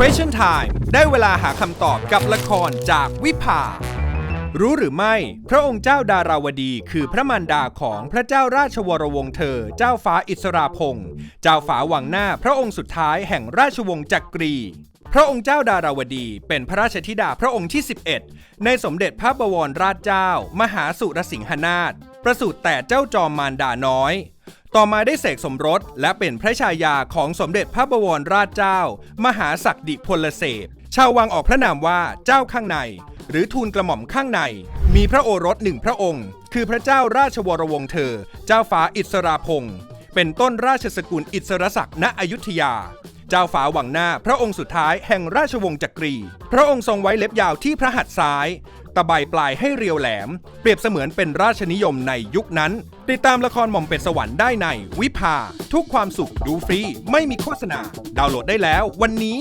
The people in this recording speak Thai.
Question Time ได้เวลาหาคำตอบกับละครจากวิภา รู้หรือไม่ พระองค์เจ้าดาราวดี คือพระมารดาของพระเจ้าราชวรวงศ์เธอ เจ้าฟ้าอิสราพงศ์เจ้าฝาวังหน้าพระองค์สุดท้ายแห่งราชวงศ์จักรีพระองค์เจ้าดาราวดีเป็นพระราชธิดาพระองค์ที่ 11 ในสมเด็จพระบวรราชเจ้า มหาสุรสิงหนาถประสูติแต่เจ้าจอมมารดาน้อย ต่อมาได้เสกสมรสและเป็นพระชายาของสมเด็จพระบวรราชเจ้า มหาศักดิพลเสพชาววังออกพระนามว่าเจ้าข้างใน หรือทูลกระหม่อมข้างใน มีพระโอรสหนึ่งพระองค์ คือพระเจ้าราชวรวงศ์เธอ เจ้าฟ้าอิสราพงศ์เป็นต้นราชสกุลอิสรศักดิ์ณอยุธยา เจ้าฟ้าวังหน้าพระองค์สุดท้ายแห่งราชวงศ์จักรี พระองค์ทรงไว้เล็บยาวที่พระหัตถ์ซ้าย ตะไบปลายให้เรียวแหลม เปรียบเสมือนเป็นราชนิยมในยุคนั้น ติดตามละครหม่อมเป็ดสวรรค์ได้ในวิภา ทุกความสุขดูฟรี ไม่มีโฆษณา ดาวน์โหลดได้แล้ว วันนี้